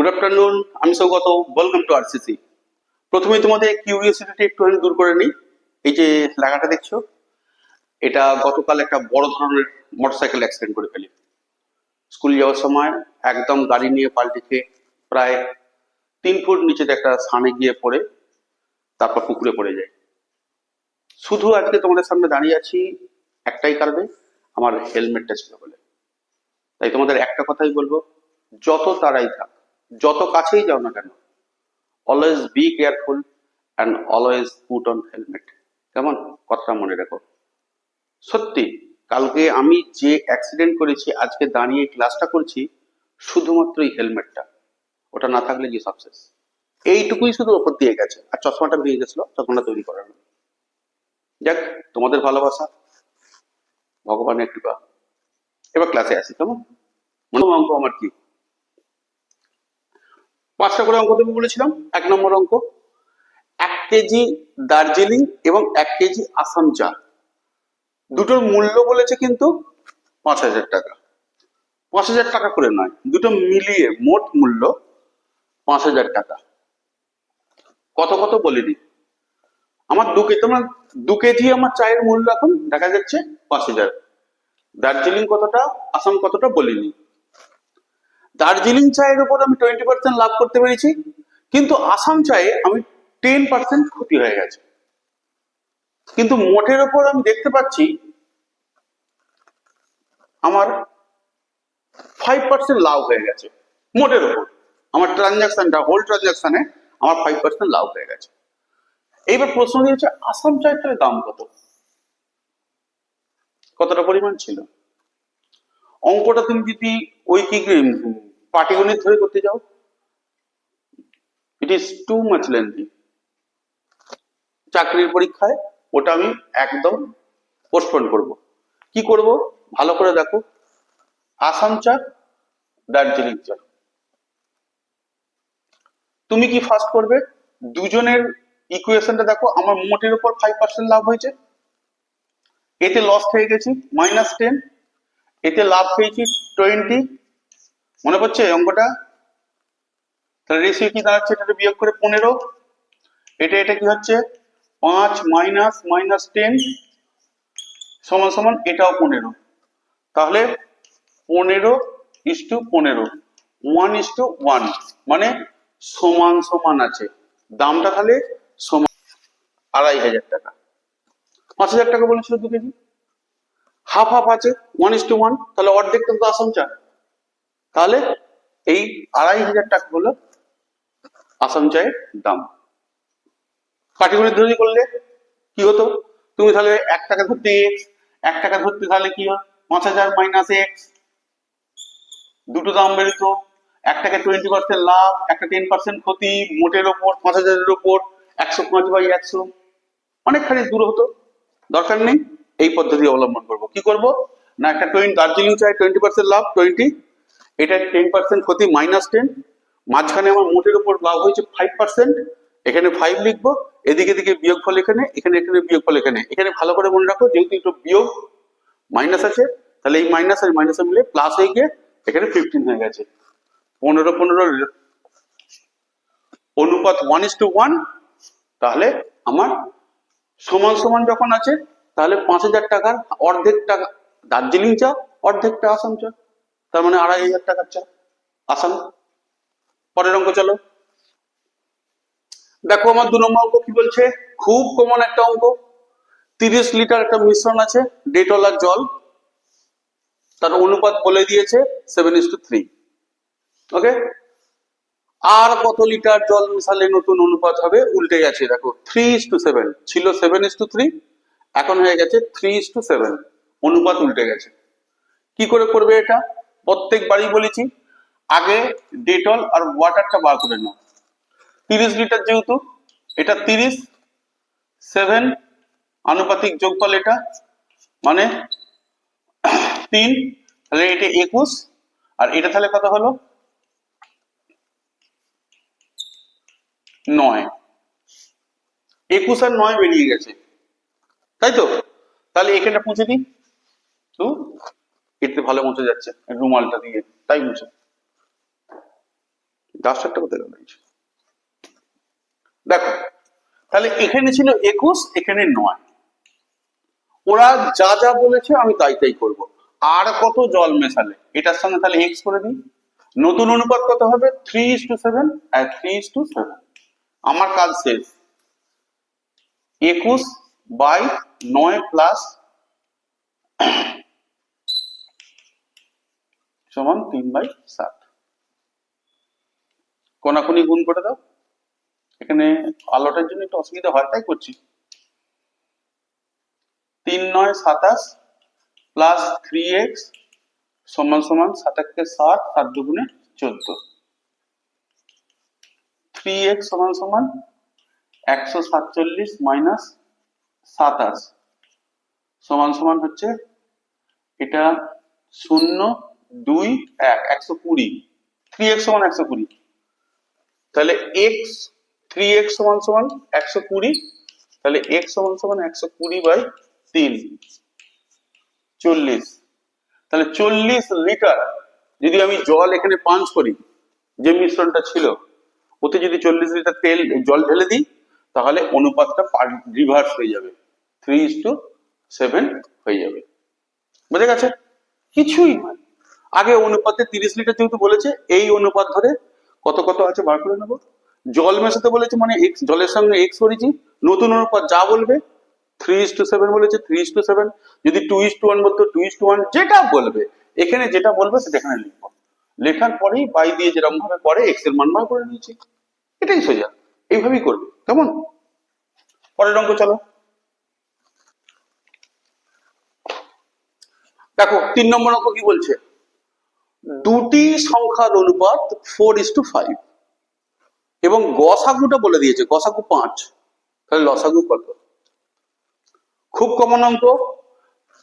Good afternoon আমি Saugata welcome to RCC প্রথমে তোমাদের কিউরিয়াসিটি একটুখানি দূর করে নিই। এই যে লেখাটা দেখছ, এটা গতকাল একটা বড় ধরনের মোটরসাইকেল অ্যাক্সিডেন্ট করে ফেলি। স্কুল যাওয়ার সময় একদম গাড়ি নিয়ে পাল্টে খেয়ে প্রায় তিন ফুট নিচেতে একটা সানে গিয়ে পড়ে, তারপর পুকুরে পড়ে যায়। শুধু আজকে তোমাদের সামনে দাঁড়িয়ে আছি, একটাই কারণে, আমার হেলমেটটা ছিল বলে। তাই তোমাদের একটা কথাই বলব, যত তারাই থাক যত কাছেই যাও না কেন always be careful and always put on helmet কেমন? কথাটা মনে রাখো। সত্যি, কালকে আমি যে অ্যাক্সিডেন্ট করেছি, আজকে দাঁড়িয়ে ক্লাসটা করছি, শুধুমাত্র এই হেলমেটটা ওটা না থাকলে যে সাকসেস এইটুকুই শুধু ওপর দিয়ে গেছে। আর চশমাটা ভেঙে গেছিল, চশমাটা তৈরি করানো যাক, তোমাদের ভালোবাসা। ভগবানের কৃপা। এবার ক্লাসে আসি, কেমন? মনে হয় অঙ্ক আমার কি? পাঁচটা করে অঙ্ক দেবো বলেছিলাম। এক নম্বর অঙ্ক, এক কেজি দার্জিলিং এবং এক কেজি আসাম চা দুটোর মূল্য বলেছে কিন্তু পাঁচ হাজার টাকা। পাঁচ হাজার টাকা করে নয়, দুটো মিলিয়ে মোট মূল্য পাঁচ হাজার টাকা। কত কত বলিনি? আমার দু কেজি তোমার দু কেজি আমার চায়ের মূল্য এখন দেখা যাচ্ছে পাঁচ হাজার। দার্জিলিং কতটা, আসাম কতটা বলিনি? দার্জিলিং চায়ের উপর আমি টোয়েন্টি পার্সেন্ট লাভ করতে পেরেছি, কিন্তু আসাম চায়ে আমি টেন পার্সেন্ট ক্ষতি হয়ে গেছে। কিন্তু মোটের ওপর আমি দেখতে পাচ্ছি, আমার ফাইভ পার্সেন্ট লাভ হয়ে গেছে, মোটের ওপর আমার ট্রানজাকশনটা হোল ট্রানজাকশনে আমার ফাইভ পার্সেন্ট লাভ হয়ে গেছে। এইবার প্রশ্ন দিয়েছে আসাম চায়ের দাম কত? কতটা পরিমাণ ছিল? অঙ্কটা তুমি যদি ওই কি পাটিগণিত ধরে করতে যাও। It is too much lengthy চাকরির পরীক্ষায় ওটা আমি একদম পোস্টপোন করব। কি করব? ভালো করে দেখো। আসাম চা দার্জিলিং চা তুমি কি ফার্স্ট করবে? দুজনের ইকুয়েশনটা দেখো। আমার মোটের উপর ফাইভ পার্সেন্ট লাভ হয়েছে। এতে লস হয়ে গেছি মাইনাস টেন এতে লাভ পেয়েছি টোয়েন্টি মনে পড়ছে অঙ্কটা? তাহলে রেশিও কি দাঁড়াচ্ছে? এটা বিয়োগ করে পনেরো। এটা এটা কি হচ্ছে? পাঁচ মাইনাস মাইনাস টেন সমান সমান এটাও পনেরো। তাহলে পনেরো ইস টু পনেরো, ওয়ান ইস টু ওয়ান মানে সমান সমান আছে। দামটা তাহলে সমান আড়াই হাজার টাকা। পাঁচ হাজার টাকা বলেছিল দু কেজি। হাফ হাফ আছে, ওয়ান ইস টু ওয়ান, তাহলে অর্ধেক কিন্তু আসাম চা তাহলে এই আড়াই হাজার টাকা হলো আসাম চায়ের দাম। পাটিগণিত ধরে করলে কি হতো? তুমি তাহলে এক টাকা ধরতে এক্স এক টাকা ধরতে তাহলে কি হয়? পাঁচ হাজার মাইনাস এক্স দুটো দাম বেরোতো এক টাকা টোয়েন্টি পার্সেন্ট লাভ একটা টেন পার্সেন্ট ক্ষতি, মোটের ওপর, পাঁচ হাজারের ওপর, একশো পাঁচ বাই একশো। অনেকখানি দূর হতো। দরকার নেই, এই পদ্ধতি অবলম্বন করব। কি করব? না একটা টোয়েন্টি দার্জিলিং চাই টোয়েন্টি পার্সেন্ট লাভ টোয়েন্টি এটা টেন পার্সেন্ট ক্ষতি মাইনাস টেন মাঝখানে আমার মোটের উপর লাভ হয়েছে ফাইভ পার্সেন্ট এখানে ফাইভ লিখব, এদিকে এদিকে বিয়োগ ফল এখানে এখানে এখানে বিয়োগ ফল এখানে। এখানে ভালো করে মনে রাখো, যেহেতু একটু বিয়োগ মাইনাস আছে, তাহলে এই মাইনাস আর মাইনাসে মিলে প্লাস হয়ে গিয়ে এখানে ফিফটিন হয়ে গেছে। পনেরো পনেরো অনুপাত ওয়ান ইস টু ওয়ান তাহলে আমার সমান সমান যখন আছে, তাহলে পাঁচ হাজার টাকার অর্ধেক টাকা, দার্জিলিং চা, অর্ধেকটা আসাম চা। তার মানে আড়াই হাজার টাকার চা আসাম পরের অঙ্ক চলো। দেখো আমার দু নম্বর অঙ্ক কি বলছে? খুব কমন একটা অঙ্ক। তিরিশ লিটার একটা মিশ্রণ আছে ডেটল আর জল। তার অনুপাত বলে দিয়েছে seven is to three okay আর কত লিটার জল মিশালে নতুন অনুপাত হবে? উল্টে গেছে দেখো। থ্রি ইস টু সেভেন ছিল সেভেন ইস টু থ্রি এখন হয়ে গেছে থ্রি ইস টু সেভেন অনুপাত উল্টে গেছে। কি করে করবে এটা? প্রত্যেকবারই বলেছি, আগে ডেটল আর ওয়াটারটা বার করে নাও। তিরিশ লিটার যেহেতু, এটা তিরিশ সেভেন আনুপাতিক যোগফল এটা মানে তিন, তাহলে এটা একুশ, আর এটা তাহলে কত হলো? নয়। একুশ আর নয় বেরিয়ে গেছে। তাই তো? তাহলে এখানটা পৌঁছে দিই। তো এতে ভালো মুছে যাচ্ছে, রুমালটা দিয়ে, তাই মুছে। ডাস্টারটা কোথায় গেল? দেখো, তাহলে এখানে ছিল একুশ, এখানে নয়। ওরা যা যা বলেছে আমি তাই তাই করব। আর কত জল মেশালে? এটার সঙ্গে তাহলে এক্স করে দিই। নতুন অনুপাত কত হবে? থ্রি ইস টু সেভেন আর থ্রি ইস টু সেভেন আমার কাজ শেষ। একুশ বাই নয় প্লাস সমান তিন বাই সাত। কোনাকুনি গুণ করে দাও। এখানে আলোটার জন্য একটু অসুবিধা হয়, তাই করছি। তিন নয় সাতাশ প্লাস থ্রি এক্স সমান সমান সাতাশকে ষাট সাত দুগুণে চোদ্দ। থ্রি এক্স সমান সমান একশো সাতচল্লিশ মাইনাস সাতাশ। সমান সমান হচ্ছে এটা শূন্য দুই, এক, একশো কুড়ি। থ্রি এক্স সমান একশো কুড়ি। তাহলে এক্স থ্রি এক্স সমান সমান একশো কুড়ি। তাহলে এক্স সমান সমান একশো কুড়ি বাই তিন। চল্লিশ। তাহলে চল্লিশ লিটার যদি আমি জল এখানে পাঞ্চ করি, যে মিশ্রণটা ছিল, ওতে যদি চল্লিশ লিটার তেল, জল ঢেলে দিই, তাহলে অনুপাতটা রিভার্স হয়ে যাবে। থ্রি ইস টু সেভেন হয়ে যাবে। বুঝে গেছে? কিছুই নয়। আগে অনুপাতে তিরিশ লিটার যেহেতু বলেছে, এই অনুপাত ধরে কত কত আছে বার করে নেব? জল মেশাতে বলেছে মানে এক্স জলের সঙ্গে এক্স করেছি, নতুন অনুপাত যা বলবে থ্রি ইস টু সেভেন বলেছে থ্রি ইস টু সেভেন যদি টু ইস টু ওয়ান বলতো টু ইস টু ওয়ান যেটা বলবে, এখানে যেটা বলবে সেটা এখানে লিখব। লেখার পরেই বাই দিয়ে যেরকম ভাবে পরে এক্সের মান বার করে নিয়েছি। এটাই সোজা, এইভাবেই করবে, কেমন? পরের অঙ্ক চলো। দেখো, তিন নম্বর অঙ্ক কি বলছে? দুটি সংখ্যার অনুপাত ফোর ইস টু ফাইভ এবং গসাগুটা বলে দিয়েছে, গসাগু পাঁচ। তাহলে লসাগু কত? খুব কমন অঙ্ক।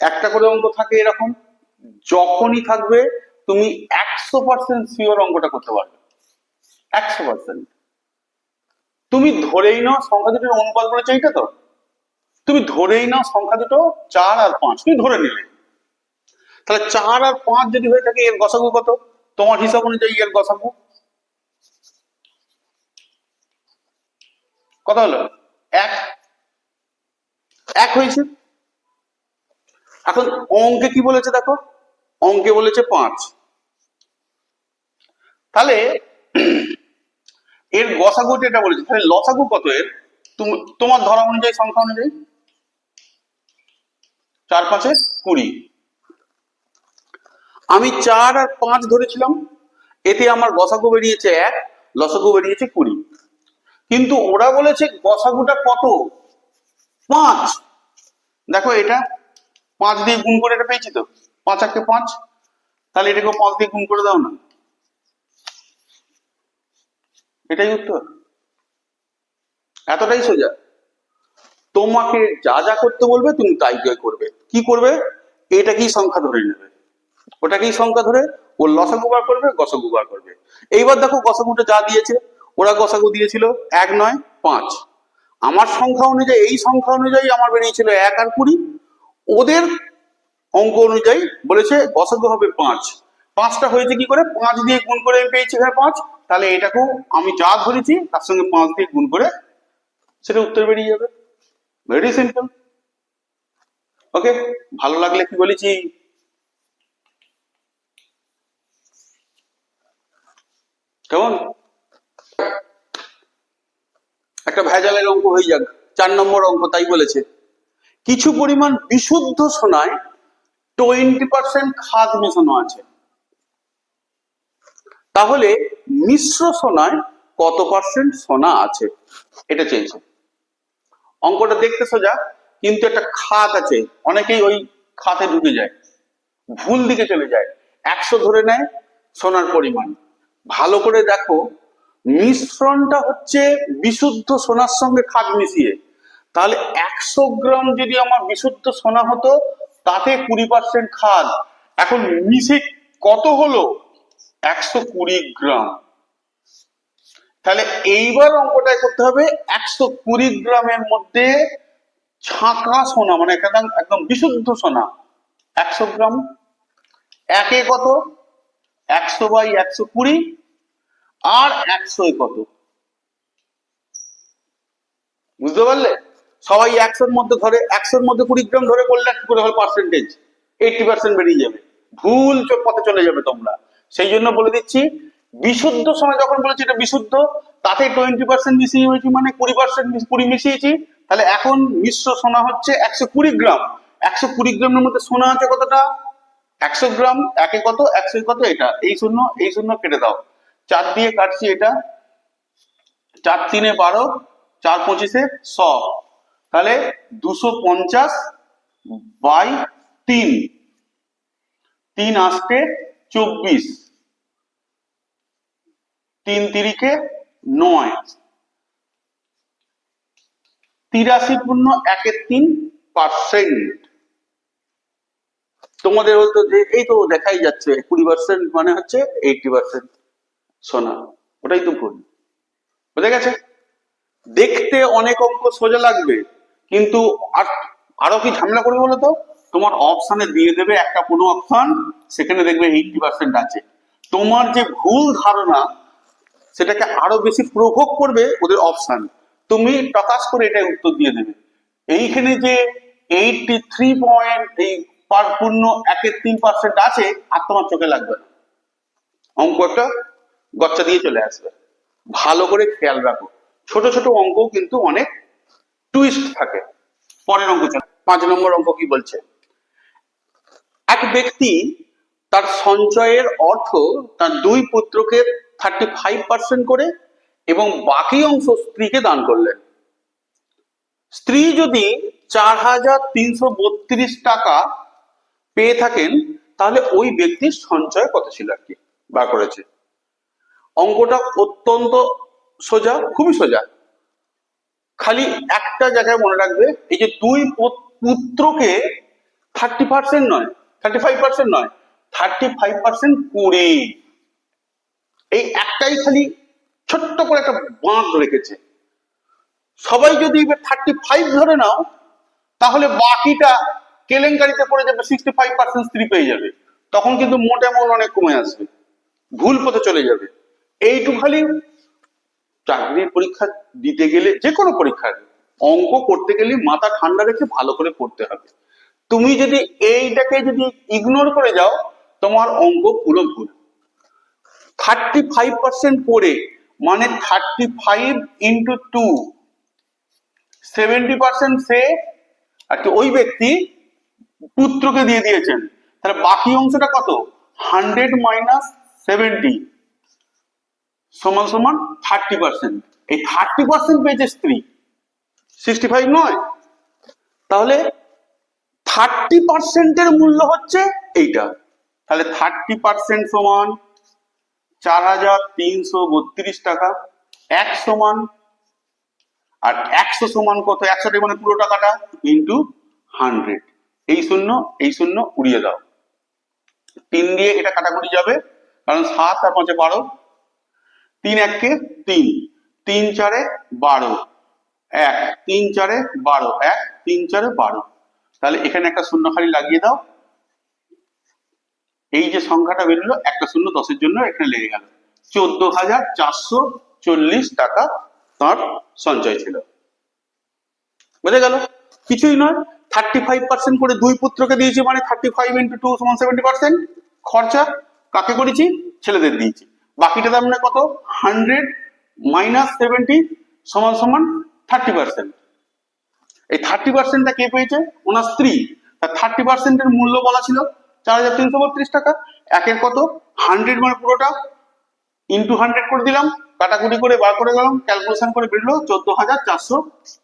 একটা করে অঙ্ক থাকে এরকম। যখনই থাকবে, তুমি একশো পার্সেন্ট সিওর অঙ্কটা করতে পারবে। একশো পার্সেন্ট তুমি ধরেই নাও সংখ্যা দুটোর অনুপাত বলেছে এইটা তো? তুমি ধরেই নাও সংখ্যা দুটো চার আর পাঁচ। তুমি ধরে নিলে। তাহলে চার আর পাঁচ যদি হয়ে থাকে, এর গসাগু কত? তোমার হিসাব অনুযায়ী এর গসাগু। কত হলো? এক। এক হয়েছে। এখন অঙ্কে কি বলেছে দেখো? অঙ্কে বলেছে পাঁচ। তাহলে এর গসাগু এটা বলেছে। তাহলে লসাগু কত এর? তোমার ধরা অনুযায়ী, সংখ্যা অনুযায়ী। চার পাঁচে কুড়ি। আমি চার আর পাঁচ ধরেছিলাম। এতে আমার গসাগু বেরিয়েছে এক, লসাগু বেরিয়েছে কুড়ি। কিন্তু ওরা বলেছে গসাগুটা কত? পাঁচ। দেখো এটা পাঁচ দিয়ে গুণ করে এটা পেয়েছি তো? পাঁচ একে পাঁচ। তাহলে এটাকে পাঁচ দিয়ে গুণ করে দাও না। এটাই উত্তর। এতটাই সোজা। তোমাকে যা যা করতে বলবে তুমি তাই করবে। কি করবে? এটা কি সংখ্যা ধরে নেবে। ওটাকেই সংখ্যা ধরে ও লসাগু বার করবে, গসাগু বার করবে। এইবার দেখো গসাগুটা যা দিয়েছে, ওরা গসাগু দিয়েছিল এক নয়, পাঁচ। আমার সংখ্যা অনুযায়ী, এই সংখ্যা অনুযায়ী আমার বেরিয়েছিল এক আর কুড়ি। ওদের অঙ্ক অনুযায়ী বলেছে গসাগু হবে পাঁচ। পাঁচটা হয়েছে কি করে? পাঁচ দিয়ে গুণ করে আমি পেয়েছি এখানে পাঁচ। তাহলে এটাকেও আমি যা ধরেছি, তার সঙ্গে পাঁচ দিয়ে গুণ করে সেটা উত্তর বেরিয়ে যাবে। ভেরি সিম্পল ওকে ভালো লাগলে কি বলেছি? কেমন? একটা ভেজালের অঙ্ক হয়ে যাক, চার নম্বর অঙ্ক, তাই বলেছে। কিছু পরিমাণ বিশুদ্ধ সোনায় টোয়েন্টি পার্সেন্ট খাদ মেশানো আছে। তাহলে মিশ্র সোনায় কত পার্সেন্ট সোনা আছে? এটা চেয়েছে। অঙ্কটা দেখতে সোজা, কিন্তু একটা খাত আছে, অনেকেই ওই খাতে ঢুকে যায়, ভুল দিকে চলে যায়। একশো ধরে নেয় সোনার পরিমাণ। ভালো করে দেখো, মিশ্রণটা হচ্ছে বিশুদ্ধ সোনার সঙ্গে খাদ মিশিয়ে। তাহলে একশো গ্রাম যদি আমার বিশুদ্ধ সোনা হতো, তাতে কুড়ি পার্সেন্ট খাদ। এখন মিশে কত হলো? একশো কুড়ি গ্রাম। তাহলে এইবার অঙ্কটাই করতে হবে, একশো কুড়ি গ্রামের মধ্যে ছাঁকা সোনা মানে একদম একদম বিশুদ্ধ সোনা, একশো গ্রাম। একে কত? একশো বাই একশো কুড়ি আর একশো কত? বুঝতে পারলে? সবাই একশোর মধ্যে ধরে, একশোর মধ্যে কুড়ি গ্রাম ধরে করলে কি করে হল পার্সেন্টেজ এইটি পার্সেন্ট বেরিয়ে যাবে। ভুল চ- পথে চলে যাবে তোমরা। সেই জন্য বলে দিচ্ছি, বিশুদ্ধ সময় যখন বলেছি এটা বিশুদ্ধ তাতে টোয়েন্টি পার্সেন্ট মিশিয়ে হয়েছি মানে কুড়ি পার্সেন্ট কুড়ি মিশিয়েছি। তাহলে এখন মিশ্র সোনা হচ্ছে একশো কুড়ি গ্রাম। একশো কুড়ি গ্রামের মধ্যে সোনা আছে কতটা? একশো গ্রাম, একে কত? একশো কত? এটা। এই শূন্য এই শূন্য কেটে দাও। চার দিয়ে কাটছি এটা। চার তিনে বারো, চার পঁচিশে শ তাহলে দুশো পঞ্চাশ বাই তিন। তিন আষ্টে চব্বিশ। তিন তিরিকে নয়। তিরাশি পূর্ণ একের তিন পার্সেন্ট। তোমাদের হয়তো যে এই তো দেখাই যাচ্ছে, কুড়ি পার্সেন্ট মানে হচ্ছে এইটি পার্সেন্ট সোনা। ওটাই তো ভুল। বুঝে গেছে? দেখতে অনেক অঙ্ক সোজা লাগবে, কিন্তু আর আরও কি ঝামেলা করবে বলো তো? তোমার অপশানে দিয়ে দেবে একটা কোনো অপশন সেখানে দেখবে এইটি পার্সেন্ট আছে। তোমার যে ভুল ধারণা, সেটাকে আরও বেশি প্রভোগ করবে ওদের অপশান তুমি টকাস করে এটাই উত্তর দিয়ে দেবে। এইখানে যে এইটটি থ্রি পয়েন্ট এই পূর্ণ একের তিন পার্সেন্ট আছে, আর তোমার চোখে লাগবে না। অঙ্কটা গচ্চা দিয়ে চলে আসবে। ভালো করে খেয়াল রাখো। ছোট ছোট অঙ্ক কিন্তু অনেক টুইস্ট থাকে। পরের অঙ্ক চলে। পাঁচ নম্বর অঙ্ক কি বলছে? এক ব্যক্তি তার সঞ্চয়ের অর্থ তার দুই পুত্রকে থার্টি ফাইভ পার্সেন্ট করে এবং বাকি অংশ স্ত্রীকে দান করলেন। স্ত্রী যদি চার হাজার তিনশো বত্রিশ টাকা পেয়ে থাকেন, তাহলে ওই ব্যক্তির সঞ্চয় কত ছিল আর কি? বার করেছে। অঙ্কটা অত্যন্ত সোজা, খুবই সোজা। খালি একটা জায়গায় মনে রাখবে, এই যে দুই পুত্রকে থার্টি পার্সেন্ট নয় থার্টি ফাইভ পার্সেন্ট নয় থার্টি ফাইভ পার্সেন্ট কুড়ি। এই একটাই খালি ছোট্ট করে একটা বাঁধ রেখেছে। সবাই যদি থার্টি ফাইভ ধরে নাও, তাহলে বাকিটা কেলেঙ্কারিতে পড়ে যাবে সিক্সটি ফাইভ পার্সেন্ট স্ত্রী পেয়ে যাবে। তখন কিন্তু মোট অ্যামাউন্ট অনেক কমে আসবে। ভুল পথে চলে যাবে। এইটু খালি চাকরির পরীক্ষা দিতে গেলে, যে কোনো পরীক্ষার অঙ্ক করতে গেলে মাথা ঠান্ডা রেখে ভালো করে পড়তে হবে। তুমি যদি এইটাকে যদি ইগনোর করে যাও, তোমার অঙ্ক পুরো ভুল। থার্টি ফাইভ পার্সেন্ট পড়ে মানে thirty five into two seventy percent সে, আর ওই ব্যক্তি পুত্রকে দিয়ে দিয়েছেন। তাহলে বাকি অংশটা কত? হান্ড্রেড মাইনাস সেভেন্টি সমান সমান থার্টি পার্সেন্ট। এই থার্টি পার্সেন্ট পেয়েছে স্ত্রী। সিক্সটি ফাইভ নয়। তাহলে থার্টি পার্সেন্টের মূল্য হচ্ছে এইটা। তাহলে থার্টি পার্সেন্ট সমান চার হাজার তিনশো বত্রিশ টাকা। এক সমান, আর একশো সমান কত? একশোটা মানে পুরো টাকাটা ইন্টু হান্ড্রেড এই শূন্য এই শূন্য উড়িয়ে দাও। তিন দিয়ে এটা কাটাকুটি যাবে, কারণ সাত আর পাঁচে বারো। তিন এককে তিন তিন চারে বারো, এক, তিন চারে বারো, এক, তিন চারে বারো। তাহলে এখানে একটা শূন্য খালি লাগিয়ে দাও। এই যে সংখ্যাটা বেরোলো, একটা শূন্য দশের জন্য এখানে লেগে গেল। চোদ্দ হাজার চারশো চল্লিশ টাকা তার সঞ্চয় ছিল। বুঝে গেল? কিছুই নয়। থার্টি ফাইভ পার্সেন্ট করে দুই পুত্রকে দিয়েছি মানে থার্টি ফাইভ ইন্টু টু সমান সেভেন্টি পার্সেন্ট খরচা কাকে করেছি? ছেলেদের দিয়েছি। বাকিটা তার মানে কত? হান্ড্রেড মাইনাস সেভেন্টি সমান সমান থার্টি পার্সেন্ট এই থার্টি পার্সেন্টটা কে পেয়েছে? ওনার স্ত্রী। তার থার্টি পার্সেন্টের মূল্য বলা ছিল চার হাজার তিনশো বত্রিশ টাকা। একের কত? হান্ড্রেড মানে পুরোটা। ইন্টু হান্ড্রেড করে দিলাম। কাটাকুটি করে বার করে গেলাম। ক্যালকুলেশন করে বেরলো চোদ্দ হাজার চারশো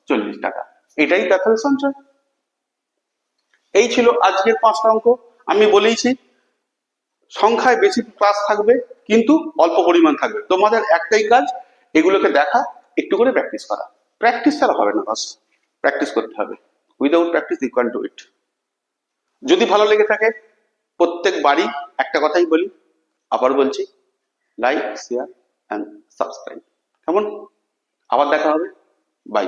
চল্লিশ টাকা। এটাই দেখাল সঞ্চয়। এই ছিল আজকের পাঁচটা অঙ্ক। আমি বলেইছি, সংখ্যায় বেশি ক্লাস থাকবে, কিন্তু অল্প পরিমাণ থাকবে। তোমাদের একটাই কাজ, এগুলোকে দেখা, একটু করে প্র্যাকটিস করা। প্র্যাকটিস ছাড়া হবে না, বাস। প্র্যাকটিস করতে হবে। Without practice you can do it যদি ভালো লেগে থাকে, প্রত্যেক বাড়ি একটা কথাই বলি, আবার বলছি লাইক শেয়ার অ্যান্ড সাবস্ক্রাইব কেমন? আবার দেখা হবে। বাই